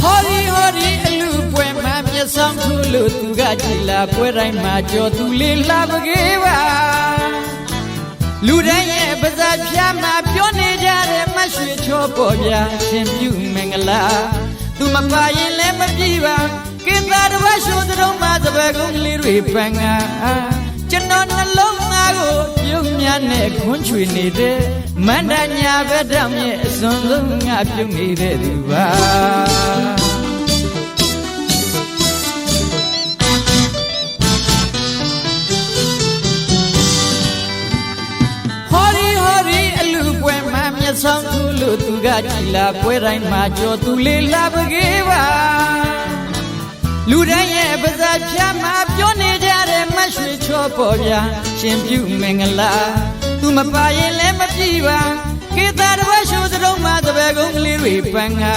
ဟောဒီဟောဒီအလူပွဲမှာမျက်စောင်းထူလို့သူကကြည်လာပွဲတိုင်းမှာကြော်သူလေးလှပကေးပါလူတိုင်းရဲ့ပါဇာဖြာမှာပြောနေကြတဲ့မတ်ရွှေချောပေါ်ပြရှင်ပြုမင်္ဂလာသူမပါရင်လည်းမကြည့်ပါကိသာတစ်ပတ်ရှိုးသတုံးမှာသဘကုန်းလေးတွေပန်ငါကျွန်တော်နှလုံးသားကိုပြုံးများ နဲ့ခွန်းချွေနေတဲ့မန္တညာဘက်တောင်ရဲ့အစွန်ဆုံးငါပြုံးနေတဲ့သူပါဟောဒီဟောဒီအလူပွဲမှာမျက်စောင်းထူလို့သူကကြည်လာပွဲတိုင်းမှာကြော်သူလေးလာပကေးပါလူတိုင်းရဲ့ပါဇာဖြာမှာပြောနေကြတဲ့မတ်ရွှေချောပေါ်ပြ ရှင်ပြုမင်္ဂလာသူမပါရင်လည်းမပြေပါကေတာတစ်ပတ်ရှိုးသတုံးမှာတပည့်ကုန်းကလေးတွေပန်ငါ